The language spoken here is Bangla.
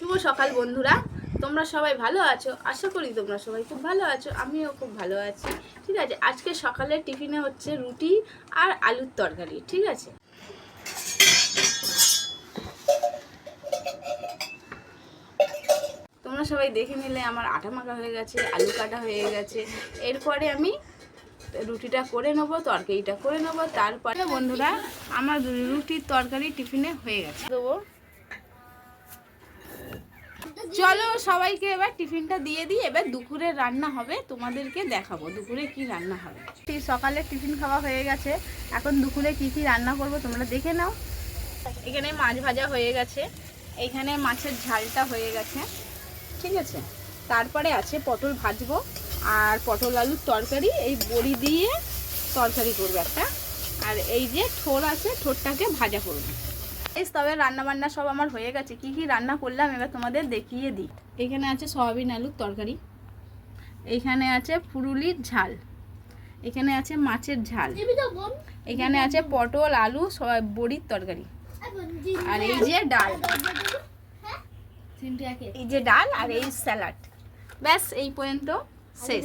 শুভ সকাল বন্ধুরা। তোমরা সবাই ভালো আছো? আশা করি তোমরা সবাই খুব ভালো আছো, আমিও খুব ভালো আছি। ঠিক আছে, আজকে সকালের টিফিনে হচ্ছে রুটি আর আলুর তরকারি, ঠিক আছে? তোমরা সবাই দেখে নিলে আমার আটা মাখা হয়ে গেছে, আলু কাটা হয়ে গেছে। এরপরে আমি রুটিটা করে নেব, তরকারিটা করে নেব, তারপরে বন্ধুরা, আমার রুটির তরকারি টিফিনে হয়ে গেছে। দেবো চলো সবাইকে এবার টিফিনটা দিয়ে দিই। এবার দুপুরে রান্না হবে তোমাদেরকে দেখাবো দুপুরে কি রান্না হবে। সেই সকালে টিফিন খাওয়া হয়ে গেছে। এখন দুপুরে কি কি রান্না করব তোমরা দেখে নাও। এখানে মাছ ভাজা হয়ে গেছে এইখানে মাছের ঝালটা হয়ে গেছে ঠিক আছে? তারপরে আছে পটল ভাজবো আর পটল আলুর তরকারি এই বড়ি দিয়ে তরকারি করব একটা। আর এই যে ঠোর আছে ঠোরটাকে ভাজা করব। তবে রান্না বান্না সব আমার হয়ে গেছে। কি কি রান্না করলাম এবার তোমাদের দেখিয়ে দিই। এখানে আছে সয়াবিন আলুর তরকারি। এখানে আছে পুরুলির ঝাল। এখানে আছে মাছের ঝাল। এখানে আছে পটল আলু বড়ির তরকারি। আর এই যে ডাল। এই যে ডাল আর এই স্যালাড। ব্যাস এই পর্যন্ত শেষ।